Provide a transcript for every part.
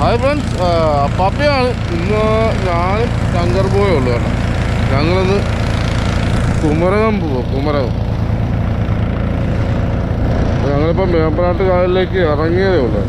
Hi friends പപ്പയാണ് ഇന്ന് ഞാനും ശങ്കർ ബോയേ ഉള്ളൂ കേട്ടോ. ഞങ്ങളിന്ന് കുമരകം പോവും കുമരകം. അപ്പൊ ഞങ്ങളിപ്പം വേമ്പനാട്ട് കായലിലേക്ക് ഇറങ്ങിയതേ ഉള്ളു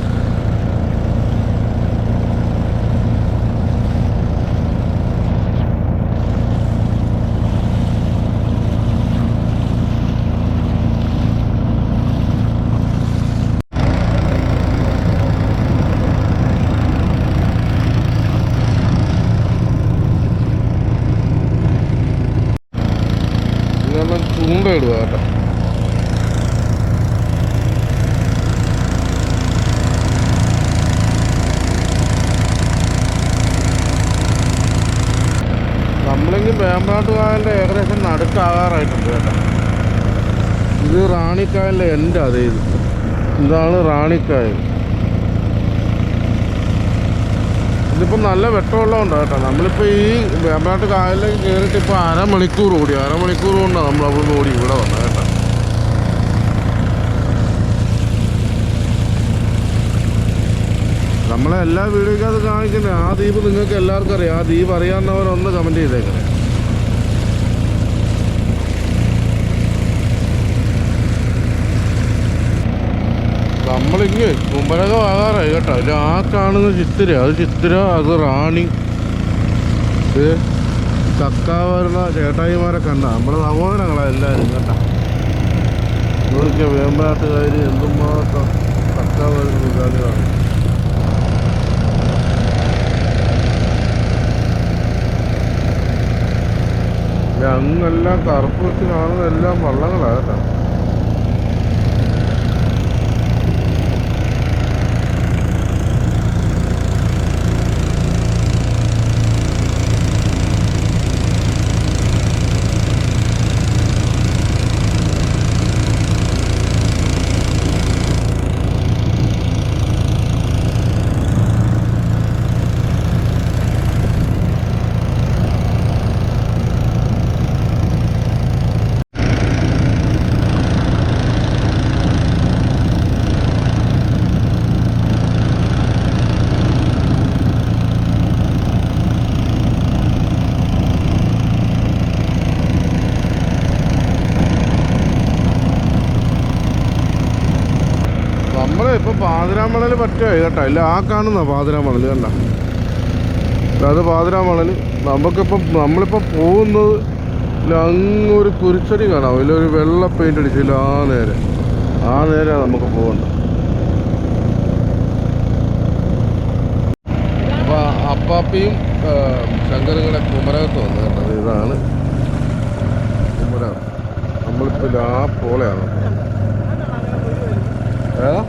നമ്മൾ ചൂണ്ടയിടുക കേട്ടോ നമ്മളെങ്കിൽ വേമ്പാട്ട് കായലിന്റെ ഏകദേശം നടുക്കാകാറായിട്ടുണ്ട് കേട്ടോ ഇത് റാണിക്കായലിന്റെ എന്റെ അതേ ഇത് ഇതാണ് റാണിക്കായൽ. ഇതിപ്പോൾ നല്ല വെട്ടമുള്ളതുകൊണ്ട് കേട്ടോ. നമ്മളിപ്പോൾ ഈ വേമ്പനാട്ട് കായലിലേക്ക് കയറിയിട്ട് ഇപ്പോൾ അരമണിക്കൂർ ഓടി. അരമണിക്കൂർ കൊണ്ടാണ് നമ്മൾ അവിടെ ഓടി ഇവിടെ വന്നത് കേട്ടോ. നമ്മളെ എല്ലാ വീഡിയോക്കകത്ത് കാണിക്കുന്നത് ആ ദ്വീപ് നിങ്ങൾക്ക് എല്ലാവർക്കും അറിയാം. ആ ദ്വീപ് അറിയാവുന്നവരൊന്ന് കമന്റ് ചെയ്തേക്കണേ നമ്മളിങ്ങ് കുമ്പരകം വാങ്ങാറായി കേട്ടോ. അല്ല ആ കാണുന്ന ചിത്തിര അത് ചിത്തിര അത് റാണി. ഇത് കക്ക വരുന്ന ചേട്ടായിമാരെ കണ്ട. നമ്മുടെ സഹോദരങ്ങളാണ് എല്ലാവരും കേട്ടോ. ഇവർക്ക് വേമ്പനാട്ടുകാർ എന്തുമാത്രം മാത്രം വരുന്ന വികാരികളാണ് അങ്ങെല്ലാം കറുപ്പ് വെച്ച് കാണുന്നതെല്ലാം വള്ളങ്ങളാണ് കേട്ടോ. നമ്മളെ ഇപ്പൊ പാതിരാമണൽ പറ്റുമോ കേട്ടോ ഇല്ല ആ കാണുന്ന പാതിരാമണൽ കണ്ട. അത് പാതിരാമണൽ നമുക്കിപ്പം നമ്മളിപ്പോൾ പോകുന്നത് അങ്ങൊരു കുരിച്ചടി കാണാം ഇല്ല ഒരു വെള്ള പെയിന്റ് അടിച്ചില്ല ആ നേരെ. ആ നേരെ നമുക്ക് പോകണ്ട. അപ്പൊ അപ്പാപ്പിയും ശങ്കരങ്ങളെ കുമരകത്ത് വന്നു കേട്ടത് ഇതാണ്. കുമരകം. നമ്മളിപ്പോൾ ആ പോളയാണ് ഏതാ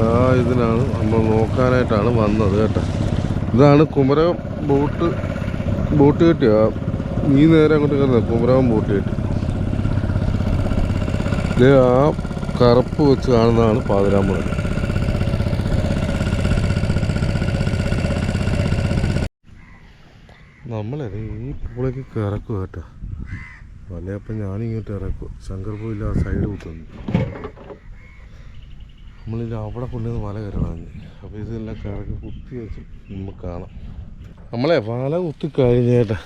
ആ ഇതിനാണ് നമ്മൾ നോക്കാനായിട്ടാണ് വന്നത് കേട്ടോ. ഇതാണ് കുമരകം ബോട്ട് ബോട്ട് കെട്ടിയ ഈ നേരെ അങ്ങോട്ട് കയറുന്നത് കുമരകം ബോട്ട് കെട്ടി. ഇത് ആ കറുപ്പ് വെച്ച് കാണുന്നതാണ് പാതിരാമ്പുഴ നമ്മളത് ഈ പൂളേക്ക് ഇറക്കുക കേട്ടോ. വലയപ്പം ഞാനിങ്ങോട്ട് ഇറക്കും. ശങ്കർ പോയില്ല ആ സൈഡ് കുത്തുന്നു നമ്മളില്ല അവിടെ കൊണ്ടുവന്ന് വല കയറണം. അപ്പോൾ ഇതെല്ലാം കറക്കി കുത്തി വെച്ച് നമുക്ക് കാണാം. നമ്മളെ വല കുത്തി കഴിഞ്ഞേട്ടാ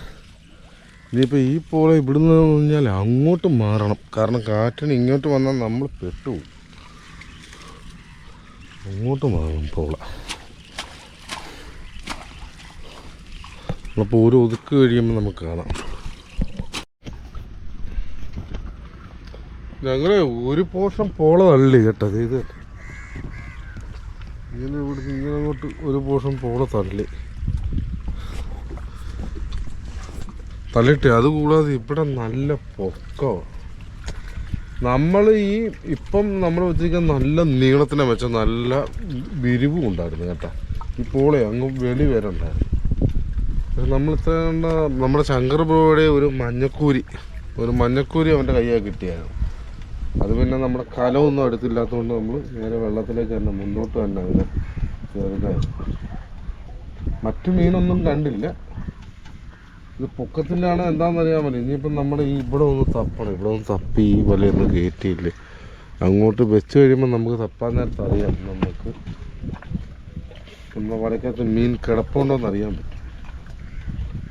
ഇനിയിപ്പോൾ ഈ പോളെ ഇവിടുന്ന് പറഞ്ഞാൽ അങ്ങോട്ട് മാറണം. കാരണം കാറ്റിന് ഇങ്ങോട്ട് വന്നാൽ നമ്മൾ പെട്ടുപോകും അങ്ങോട്ട് മാറണം പോള. നമ്മളിപ്പോൾ ഒരു ഒതുക്ക് കഴിയുമ്പോൾ നമുക്ക് കാണാം. ഞങ്ങളെ ഒരു പോർഷൻ പോള തള്ളി കേട്ടത് ഇത് ഇങ്ങനെ ഇവിടെ ഇങ്ങനെ അങ്ങോട്ട് ഒരു പോർഷൻ പോള തള്ളി തള്ളിട്ട് അതുകൂടാതെ ഇവിടെ നല്ല പൊക്കമാണ് നമ്മൾ ഈ ഇപ്പം നമ്മൾ വെച്ചിരിക്കുന്ന നല്ല നീളത്തിനെ വെച്ച നല്ല വിരിവും ഉണ്ടായിരുന്നു കേട്ടോ. ഈ പോളെ അങ്ങ് വെളി വരെ ഉണ്ടായിരുന്നു. ഇത്ര നമ്മുടെ ശങ്കർ ബ്രോയുടെ ഒരു മഞ്ഞക്കൂരി ഒരു മഞ്ഞക്കൂരി അവന്റെ കയ്യാൽ കിട്ടിയായിരുന്നു. അത് പിന്നെ നമ്മുടെ കലമൊന്നും അടുത്തില്ലാത്തതുകൊണ്ട് നമ്മൾ നേരെ വെള്ളത്തിലേക്ക് തന്നെ മുന്നോട്ട് തന്നെ അതിനെ ചെറുതായി മറ്റു മീനൊന്നും കണ്ടില്ല. ഇത് പൊക്കത്തിലാണ് എന്താണെന്ന് അറിയാൻ പറ്റില്ല. ഇനിയിപ്പം നമ്മുടെ ഈ ഇവിടെ ഒന്ന് തപ്പണം. ഇവിടെ ഒന്ന് തപ്പി ഈ വലയൊന്ന് കയറ്റിയില്ലേ അങ്ങോട്ട് വെച്ച് കഴിയുമ്പോൾ നമുക്ക് തപ്പാൻ നേരത്തെ അറിയാം നമുക്ക് നമ്മുടെ വലക്കകത്ത് മീൻ കിടപ്പുണ്ടോയെന്ന് അറിയാൻ പറ്റും.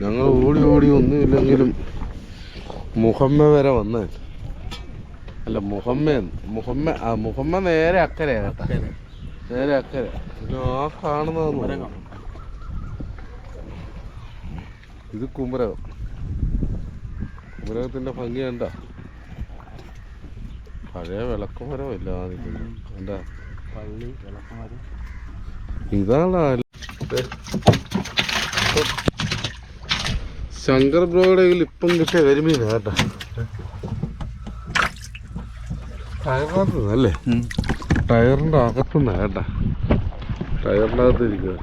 ഞങ്ങൾ ഓടി ഓടി ഒന്നുമില്ലെങ്കിലും മുഹമ്മ വരെ വന്നേ. അല്ല മുഹമ്മദ് മുഹമ്മ ആ മുഹമ്മ നേരെ അക്കരെ കേട്ടാ. നേരെ അക്കരെ. ആ കാണുന്ന ഇത് കുമരകം കുമരകത്തിന്റെ ഭംഗി കണ്ട? പഴയ വിളക്കുമരമില്ല എന്താ പള്ളി വിളക്കുമാരും. ഇതാണ് ആ- ശങ്കർ ബ്രോയുടെ കയ്യിൽ ഇപ്പം കിട്ടിയ കരിമീന കേട്ടാ. ടയറിനകത്ത് അല്ലേ? ടയറിന്റെ അകത്തുനിന്ന് കേട്ടാ. ടയറിന്റെ അകത്ത് ഇരിക്കുക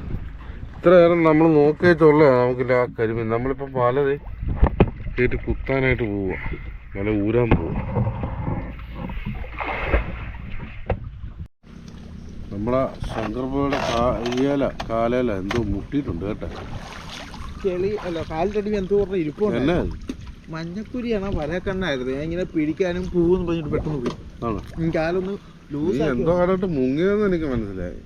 ഇത്ര നേരം നമ്മൾ നോക്കിയിട്ടുള്ള നമുക്കില്ല ആ കരിമീൻ. നമ്മളിപ്പോൾ പലത് കയറ്റി കുത്താനായിട്ട് പോവുക നല്ല ഊരാൻ പോവുക നമ്മളെ ശങ്കർബോയുടെ കാല കാലയില എന്തോ മുട്ടിയിട്ടുണ്ട് കേട്ടോ. ചെളി അല്ല കാലിട്ടടി എന്തോ പറഞ്ഞ ഇരിപ്പുണ്ട്. മഞ്ഞക്കുരിയാണ് വലക്കണ്ണായിരുന്നു ഞാൻ ഇങ്ങനെ പിടിക്കാനും പൂവെന്ന് പറഞ്ഞിട്ട് പെട്ടെന്ന് പോയി. കാലൊന്ന് ലൂസ് എന്തോ കാലോട്ട് മുങ്ങിയെന്ന് എനിക്ക് മനസ്സിലായി.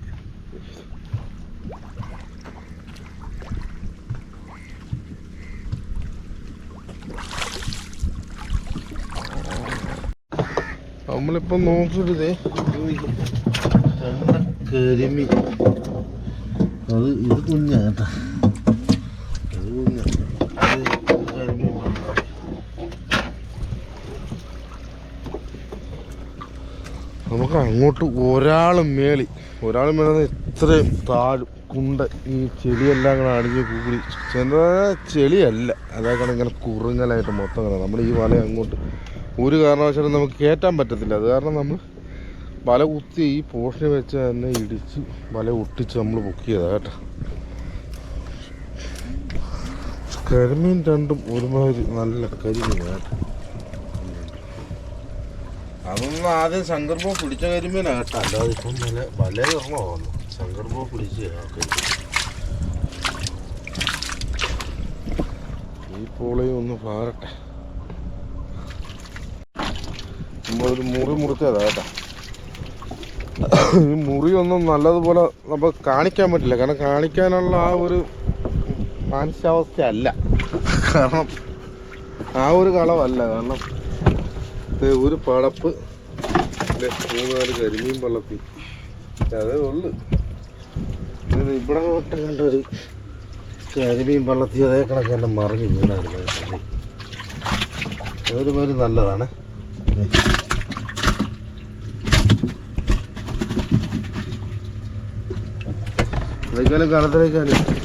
നമ്മളിപ്പം നോക്കരുത് കരിമി അത് ഇത് കുഞ്ഞാ കേട്ടാ ഇത് കുഞ്ഞാ ഇത് കരിമീൻ പണ്ടാ. നമുക്ക് അങ്ങോട്ട് ഒരാളും മേളി. ഒരാളും മേളെന്ന് ഇത്രയും താഴും കുണ്ട ഈ ചെളിയെല്ലാം കൂടെ അടിഞ്ഞ് കൂടി. ചെന്ന ചെളിയല്ല. അതായത് ഇങ്ങനെ കുറുങ്ങലായിട്ട് മൊത്തം കിടക്കുന്നത് നമ്മൾ ഈ വല അങ്ങോട്ട്. ഒരു കാരണവശാലും നമുക്ക് കയറ്റാൻ പറ്റത്തില്ല. അത് കാരണം നമ്മൾ വല കുത്തി ഈ പോഷൻ വെച്ച് തന്നെ ഇടിച്ച് വല ഒട്ടിച്ച് നമ്മൾ ബുക്ക് ചെയ്തതാണ് കേട്ടോ. കരിമീൻ രണ്ടും ഒരുമാതിരി നല്ല കരിമീൻ കേട്ടോ. അതൊന്നും ആദ്യം ശങ്കർബോ പിടിച്ച കരിമീനാ കേട്ടോ. അല്ലാതെ ഇപ്പം വല വല ഇറങ്ങോ വന്നു ശങ്കർബോ പിടിച്ച്. ഈ പോളയും ഒന്ന് പാറട്ടെ നമ്മളൊരു മുറി മുറിച്ചതാ കേട്ടോ. ഈ മുറി ഒന്നും നല്ലതുപോലെ നമുക്ക് കാണിക്കാൻ പറ്റില്ല. കാരണം കാണിക്കാനുള്ള ആ ഒരു മാനസികാവസ്ഥ അല്ല കാരണം ആ ഒരു കളവല്ല. കാരണം ഒരു പടപ്പ് ദേ മൂന്നാൽ കരിമീൻ പള്ളത്തി. അതേ ഉള്ളു. ഇവിടെ തൊട്ട് കണ്ടൊരു കരിമീൻ പള്ളത്തി അതേ കണക്ക് തന്നെ മറിഞ്ഞ് വീണായിരുന്നു. ഒരുമാതിരി നല്ലതാണ്. അതേക്കാലും കാലത്തിലേക്കാളും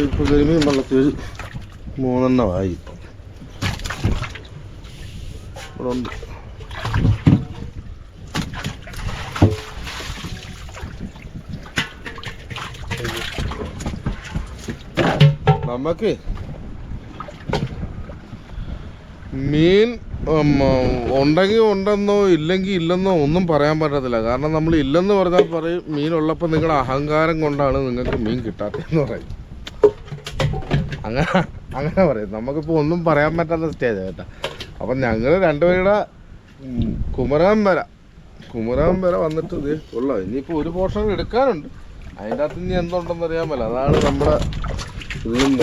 ഇപ്പൊ കരിമീൻ പള്ളത്തി ഒരു മൂന്നെണ്ണമായി ഇപ്പം. ഇവിടെ ഉണ്ട്. നമുക്ക് മീൻ ഉണ്ടെങ്കിൽ ഉണ്ടെന്നോ ഇല്ലെങ്കിൽ ഇല്ലെന്നോ ഒന്നും പറയാൻ പറ്റത്തില്ല. കാരണം നമ്മൾ ഇല്ലെന്ന് പറഞ്ഞാൽ പറയും മീൻ ഉള്ളപ്പോൾ നിങ്ങളുടെ അഹങ്കാരം കൊണ്ടാണ് നിങ്ങൾക്ക് മീൻ കിട്ടാത്തതെന്ന് പറയും. അങ്ങനെ അങ്ങനെ പറയും. നമുക്കിപ്പോൾ ഒന്നും പറയാൻ പറ്റാത്ത സ്റ്റേജ് കേട്ടോ. അപ്പം ഞങ്ങൾ രണ്ടുപേരുടെ കുമരകം വര കുമരകം വര വന്നിട്ട് ഇത് ഉള്ളത് ഇനിയിപ്പോൾ ഒരു പോർഷൻ എടുക്കാനുണ്ട്. അതിന്റെ അകത്ത് ഇനി എന്തുണ്ടെന്ന് അറിയാൻ പറ്റില്ല അതാണ് നമ്മുടെ കേറി മീൻ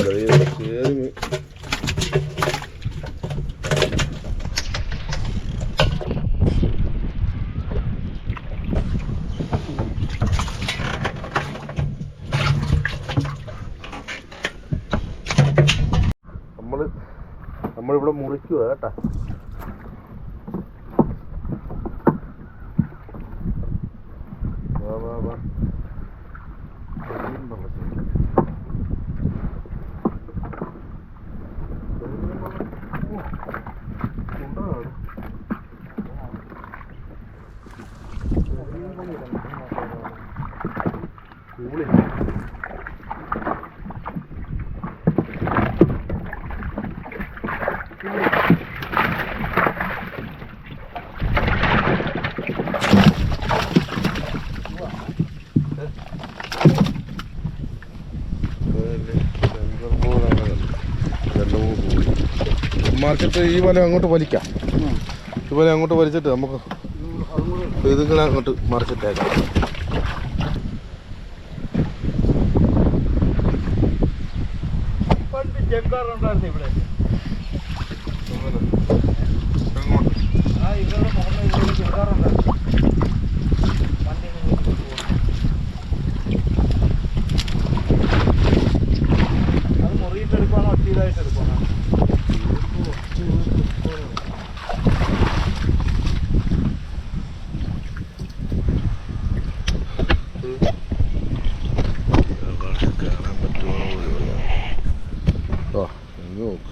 നമ്മൾ നമ്മളിവിടെ മുറിക്കുക കേട്ടാ വാ, വാ, വാ. കരിമീൻ വെള്ളത്തിൽ. കരിമീൻ വെള്ളത്തിൽ. ഓ, ഉണ്ടോ അവിടെ? കൂളി ശങ്കർ എന്നിട്ട് ഈ വല അങ്ങോട്ട് വലിക്കാം. ഈ വല അങ്ങോട്ട് വലിച്ചിട്ട് നമുക്ക് ഇതുങ്ങളെ അങ്ങോട്ട് മറിച്ചിട്ടേക്കാം പണ്ട് ഇവിടെ ആ ഇവരുടെ മുകളിൽ ഇവിടെ ജഗ്ഗാറുണ്ടായിരുന്നു പണ്ട് ഇങ്ങനെ കൊണ്ടുപോകും. അത് മുറിയിട്ടെടുക്കുവാണോ ഒറ്റയിലായിട്ട് എടുക്കുവാണോ കാണാൻ പറ്റുമോ ആ ഇങ്ങ് നോക്ക്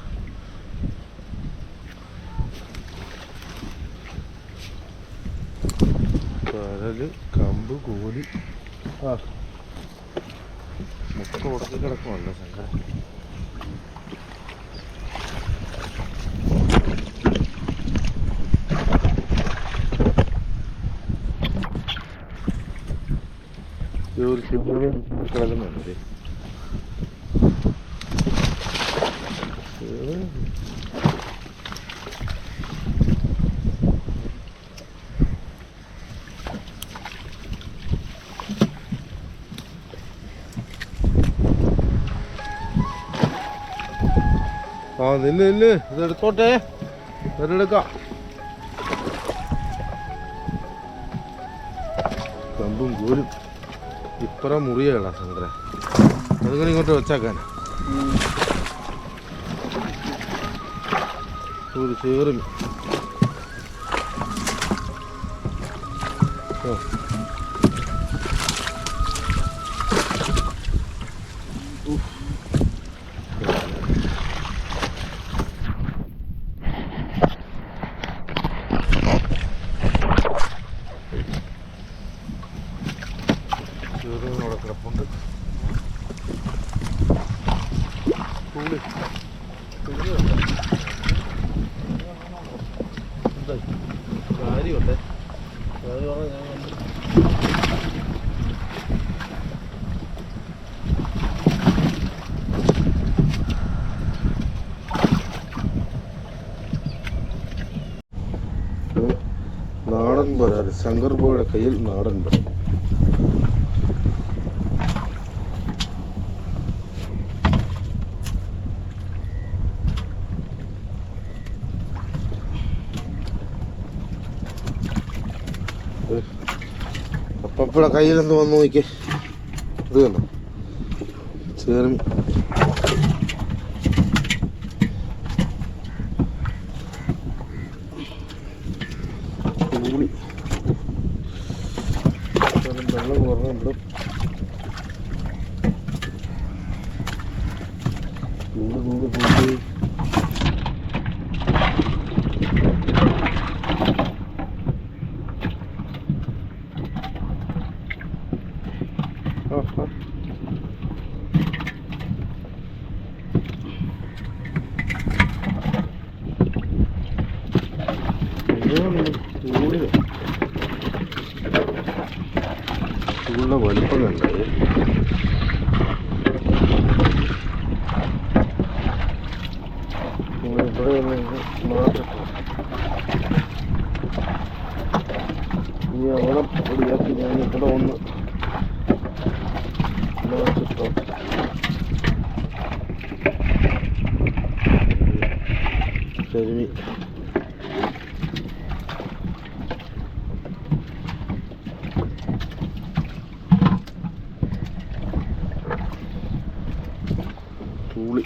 കരൽ കമ്പ് കോലി ആ മുട്ട ഉടക്കി കിടക്കുമല്ലോ ശങ്കര സിംഹം കിടക്കുന്നുണ്ട് ആ നില്ല് നില്ല്. ഇത് എടുത്തോട്ടെ. ഇതെടുക്കാം കമ്പും കോലും ഇപ്പറ മുറിയാണ് ശങ്കര അതിങ്ങനെ ഇങ്ങോട്ട് വെച്ചാക്കാൻ. ഒരു ചേറും ആ. ഉഫ്. ചേറും അവിടെ കിടപ്പുണ്ട് കൂളി കാര്യമുണ്ട് അത് പറഞ്ഞാൽ ഞാൻ പരാതി ശങ്കർ പോയുടെ കയ്യിൽ അപ്പപ്പടെ കയ്യിൽ എന്ത് വന്നു നോക്കി ഇത് കണ്ടോ? ചേർമി കൂളി സ്ഥലം വെള്ളം കുറഞ്ഞിട്ട് കൂട് കൂട് കൂടി ആഹാ ചൂടുള്ള വലിപ്പം കണ്ടത് ഇവിടെ മാറ്റട്ടെ ഇനി അവിടെ പൊടിയാക്കി ഞാൻ ഇവിടെ ഒന്ന് മാറ്റിട്ടോ കരിമി തൂളി.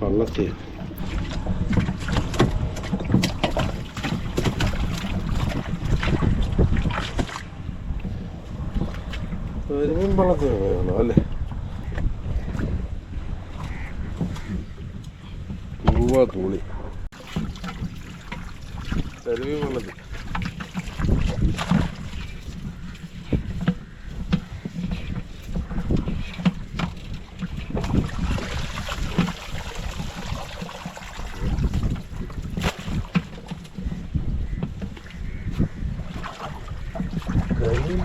പള്ളത്തി കരിമീൻ പള്ളത്തി അല്ലേ? തൂവ തൂളി. കരിമീൻ പള്ളത്തി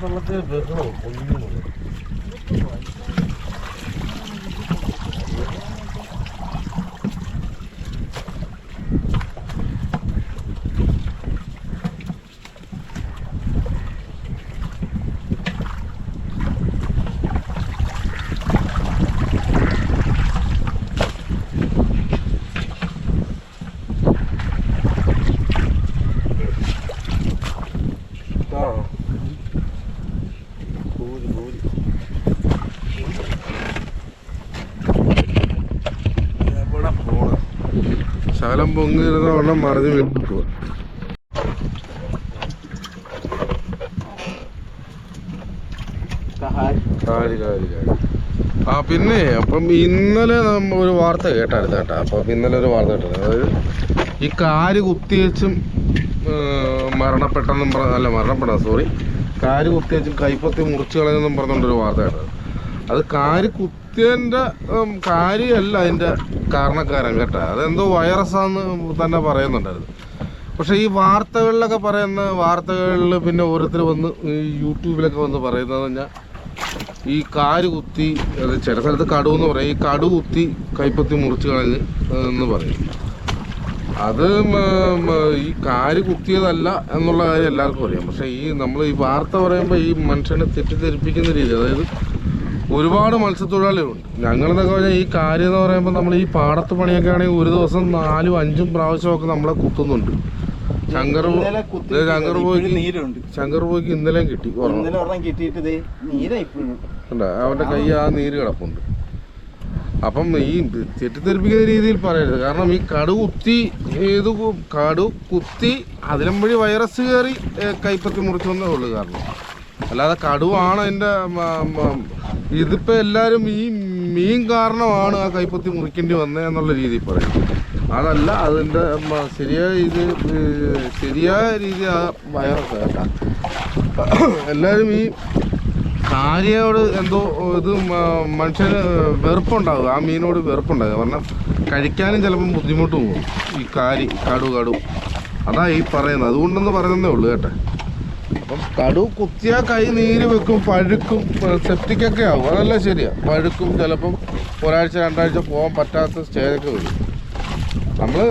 বাংলাতে বেরো বন্ধু വെള്ളം മറിഞ്ഞ് വിട്ടു ആ പിന്നെ അപ്പം ഇന്നലെ നമ്മ ഒരു വാർത്ത കേട്ടായിരുന്നു കേട്ടോ. അപ്പം ഇന്നലെ ഒരു വാർത്ത കേട്ടായിരുന്നു. അതായത് ഈ കാര് കുത്തിവെച്ചും മരണപ്പെട്ടെന്നും പറഞ്ഞ അല്ല മരണപ്പെട്ട സോറി കാര് കുത്തിവെച്ചും കൈപ്പത്തി മുറിച്ച് കളഞ്ഞെന്നും പറഞ്ഞുകൊണ്ടൊരു വാർത്ത കേട്ടത്. അത് കാര് കുത്തിയതിന്റെ കാര്യമല്ല അതിന്റെ കാരണക്കാരൻ കേട്ടോ. അതെന്തോ വൈറസാന്ന് തന്നെ പറയുന്നുണ്ടായിരുന്നു. പക്ഷെ ഈ വാർത്തകളിലൊക്കെ പറയുന്ന വാർത്തകളിൽ പിന്നെ ഓരോരുത്തർ വന്ന് യൂട്യൂബിലൊക്കെ വന്ന് പറയുന്നത് പറഞ്ഞാൽ ഈ കാര് കുത്തി അത് ചില സ്ഥലത്ത് കടു എന്ന് പറയും. ഈ കടു കുത്തി കൈപ്പത്തി മുറിച്ച് കളഞ്ഞ് എന്ന് പറയും. അത് ഈ കാര് കുത്തിയതല്ല എന്നുള്ള കാര്യം എല്ലാവർക്കും അറിയാം. പക്ഷേ ഈ നമ്മൾ ഈ വാർത്ത പറയുമ്പോൾ ഈ മനുഷ്യനെ തെറ്റിദ്ധരിപ്പിക്കുന്ന രീതി അതായത് ഒരുപാട് മത്സ്യത്തൊഴിലാളികളുണ്ട്. ഞങ്ങളെന്നൊക്കെ പറഞ്ഞാൽ ഈ കാര്യം എന്ന് പറയുമ്പോൾ നമ്മൾ ഈ പാടത്ത് പണിയൊക്കെ ആണെങ്കിൽ ഒരു ദിവസം നാലും അഞ്ചും പ്രാവശ്യമൊക്കെ നമ്മളെ കുത്തുന്നുണ്ട്. ശങ്കർ ശങ്കർ പോയിക്ക് ശങ്കർ പോയിക്ക് ഇന്നലെയും കിട്ടി അവന്റെ കൈ ആ നീര് കിടപ്പുണ്ട്. അപ്പം ഈ തെറ്റിദ്ധരിപ്പിക്കുന്ന രീതിയിൽ പറയരുത്. കാരണം ഈ കടു കുത്തി ഏത് കടു കുത്തി അതിലും വഴി വൈറസ് കയറി കൈപ്പത്തി മുറിച്ചെന്നേ ഉള്ളൂ കാരണം. അല്ലാതെ കടുവാണ് എന്റെ ഇതിപ്പോൾ എല്ലാവരും ഈ മീൻ കാരണമാണ് ആ കൈപ്പത്തി മുറിക്കേണ്ടി വന്നത് എന്നുള്ള രീതിയിൽ പറയും. അതല്ല അതിന്റെ ശരിയായ ഇത് ശരിയായ രീതി ആ വൈറസ് എല്ലാവരും ഈ കാര്യോട് എന്തോ ഇത് മനുഷ്യന് വെറുപ്പുണ്ടാകും ആ മീനോട് വെറുപ്പുണ്ടാകുക കാരണം കഴിക്കാനും ചിലപ്പം ബുദ്ധിമുട്ട് പോകും. ഈ കാരി കടു കടു. അതാ ഈ പറയുന്നത്. അതുകൊണ്ടെന്ന് പറയുന്നതേ ഉള്ളൂ കേട്ടെ. അപ്പം കടു കുത്തിയാൽ കൈ നീര് വെക്കും പഴുക്കും സെപ്റ്റിക്കൊക്കെ ആവും. അതല്ല ശരിയാ. പഴുക്കും ചിലപ്പം ഒരാഴ്ച രണ്ടാഴ്ച പോകാൻ പറ്റാത്ത സ്റ്റേജൊക്കെ വരും. നമ്മൾ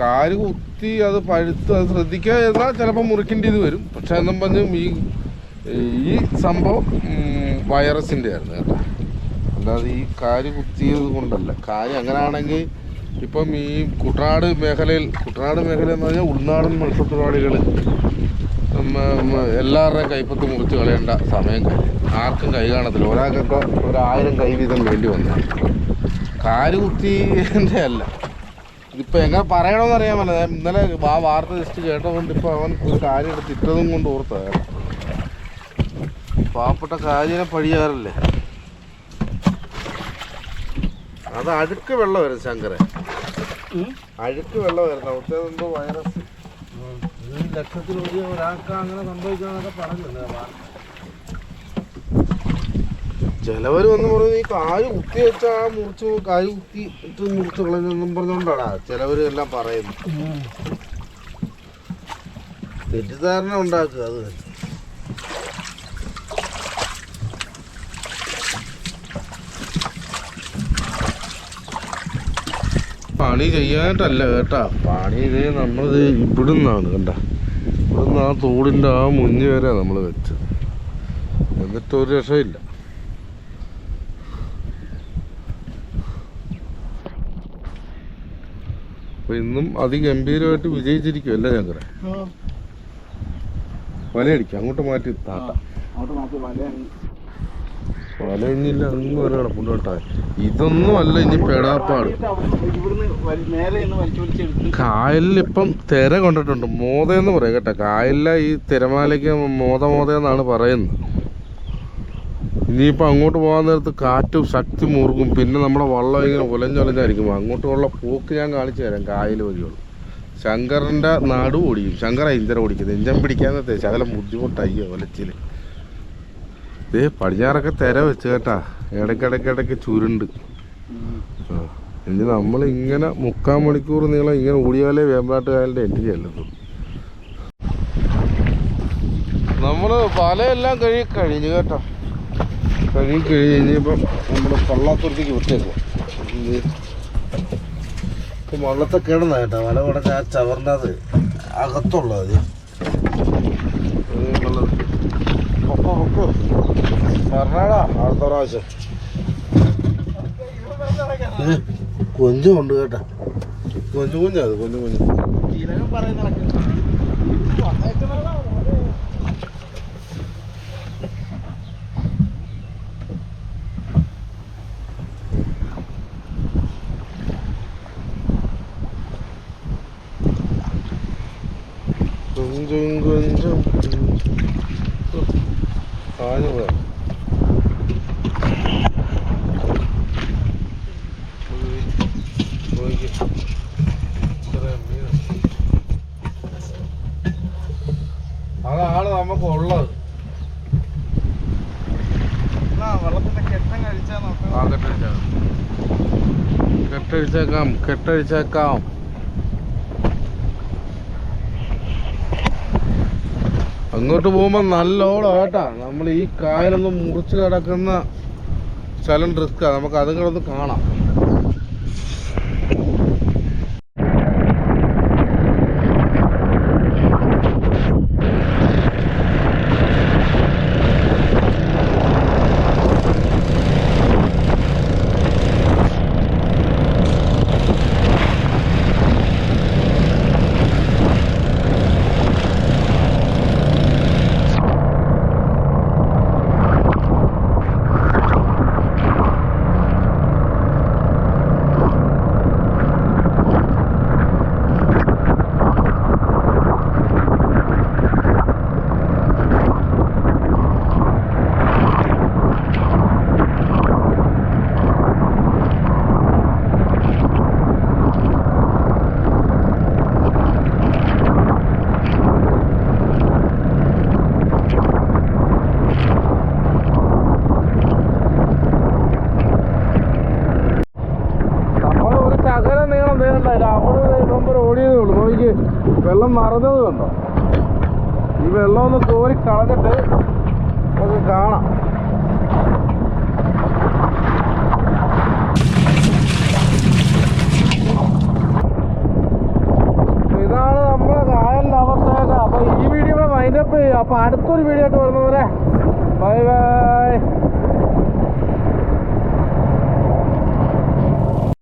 കാൽ കുത്തി അത് പഴുത്ത് അത് ശ്രദ്ധിക്കുക എന്നാൽ ചിലപ്പോൾ മുറിക്കേണ്ടത് വരും. പക്ഷെ എന്നും പറഞ്ഞു ഈ ഈ സംഭവം വൈറസിന്റെ ആയിരുന്നു കേട്ടോ. അല്ലാതെ ഈ കാൽ കുത്തിയത് കൊണ്ടല്ല. കാൽ അങ്ങനെയാണെങ്കിൽ ഇപ്പം ഈ കുട്ടനാട് മേഖലയിൽ കുട്ടനാട് മേഖല എന്ന് പറഞ്ഞാൽ ഉൾനാടൻ മത്സ്യത്തൊഴിലാളികൾ എല്ലാവരുടെയും കൈപ്പത്ത് മുറിച്ച് കളയേണ്ട സമയം കഴിഞ്ഞു. ആർക്കും കൈ കാണത്തില്ല. ഒരാൾക്കൊക്കെ ഒരായിരം കൈ വീതം വേണ്ടി വന്നു. കാൽ കുത്തിന്റെ അല്ല. ഇതിപ്പോൾ എങ്ങനെ പറയണമെന്ന് അറിയാൻ പറ്റില്ല ഞാൻ ഇന്നലെ ആ വാർത്ത ജസ്റ്റ് കേട്ടതുകൊണ്ട് ഇപ്പൊ അവൻ ഒരു കാര്യം എടുത്ത് ഇട്ടതും കൊണ്ട് ഓർത്ത പാവപ്പെട്ട കാര്യനെ പഴിയാറില്ലേ? അത് അഴുക്ക് വെള്ളം വരും ശങ്കരെ അഴുക്ക് വെള്ളം വരുന്ന അവിടുത്തെ എന്തോ വൈറസ് ലക്ഷത്തിലൊരു ഒരാൾക്ക് അങ്ങനെ സംഭവിക്കാന്നൊക്കെ പറഞ്ഞില്ലേ ചിലവർ വന്ന് പറയുന്നത് ഈ കാൽ കുത്തി വെച്ചാ ആ മുറിച്ച് കാൽ കുത്തി ഇട്ട് മുറിച്ച് കളഞ്ഞെന്നും പറഞ്ഞുകൊണ്ടാടാ ചിലവര് എല്ലാം പറയുന്നു. തെറ്റിദ്ധാരണ ഉണ്ടാക്കുക അത്. പണി ചെയ്യാനായിട്ടല്ല കേട്ടാ. പണി ഇത് നമ്മളിത് ഇവിടുന്നാണ് കണ്ട. ഇവിടുന്ന് ആ തോടിന്റെ ആ മുഞ്ഞ് വരെ നമ്മൾ വെച്ചത്. എന്നിട്ട് ഒരു രക്ഷയില്ല. അപ്പൊ ഇന്നും അതിഗംഭീരമായിട്ട് വിജയിച്ചിരിക്കും അല്ലേ ഞങ്ങൾ വലയടിക്കും അങ്ങോട്ട് മാറ്റി താട്ട അങ്ങോട്ട് മാറ്റി വലയാണ് വല കഴിഞ്ഞില്ല അങ്ങ് വേറെ കിടപ്പുണ്ട് കേട്ടോ. ഇതൊന്നും അല്ല ഇനി പെടാപ്പാട്. കായലിൽ ഇപ്പം തിര കൊണ്ടിട്ടുണ്ട്. മോതയെന്ന് പറയാം കേട്ടോ. കായലിലെ ഈ തിരമാലയ്ക്ക് മോത മോത എന്നാണ് പറയുന്നത്. ഇനിയിപ്പോൾ അങ്ങോട്ട് പോകാൻ നേരത്ത് കാറ്റും ശക്തി മുറുകും. പിന്നെ നമ്മുടെ വള്ളം ഇങ്ങനെ ഉലഞ്ഞൊലഞ്ഞായിരിക്കും അങ്ങോട്ടുള്ള പോക്ക് ഞാൻ കാണിച്ചു തരാം കായൽ വഴിയുള്ളൂ ശങ്കറിന്റെ നാട് ഓടിക്കും. ശങ്കർ ഇഞ്ചര ഓടിക്കുന്നത്. ഇഞ്ചൻ പിടിക്കാന്നത്തെ ശകലം ബുദ്ധിമുട്ടായി ഒലച്ചിൽ ഇതേ പടിഞ്ഞാറൊക്കെ തിര വെച്ച് കേട്ടാ. ഇടയ്ക്കിടയ്ക്കിടയ്ക്ക് ചുരുണ്ട്. ഇനി നമ്മൾ ഇങ്ങനെ മുക്കാൽ മണിക്കൂർ നീളം ഇങ്ങനെ ഓടിയാലേ വേമ്പാട്ട് എന്റെ ചെല്ലുന്നു നമ്മൾ പലയെല്ലാം കഴുകി കഴിഞ്ഞു കേട്ടോ. കഴുകി കഴിഞ്ഞ് കഴിഞ്ഞപ്പം നമ്മൾ പള്ളാത്തുരുത്തേക്ക് വിട്ടേക്കും ഇപ്പം വള്ളത്തെ കിടന്ന കേട്ടോ. വല കുടഞ്ഞ ആ ചവറിന്റെ അത് അകത്തുള്ളത് പൊക്കോ പൊക്കോ. പറഞ്ഞാടാ അടുത്ത പ്രാവശ്യം. കൊഞ്ചും ഉണ്ട് കേട്ടാ. കൊഞ്ചു കുഞ്ഞത് കൊഞ്ചു കുഞ്ഞു. കൊഞ്ചും കൊഞ്ചും കാഞ്ഞു പോയാ. കെട്ടഴിച്ചേക്കാം കെട്ടഴിച്ചേക്കാം. അങ്ങോട്ട് പോകുമ്പോ നല്ല ഓളം കേട്ടാ. നമ്മൾ ഈ കായലൊന്നും മുറിച്ച് കിടക്കുന്ന സ്ഥലം റിസ്ക്കാ നമുക്ക് അതും കൂടെ ഒന്ന് കാണാം നമ്മൾ ഒരു ശകലം നീളം നീളണ്ടായില്ല അവിടെ നമ്പർ ഓടിയതേ ഉള്ളൂ നോക്കി വെള്ളം നിറഞ്ഞത് കണ്ടോ? ഈ വെള്ളം ഒന്ന് കോരി കളഞ്ഞിട്ട്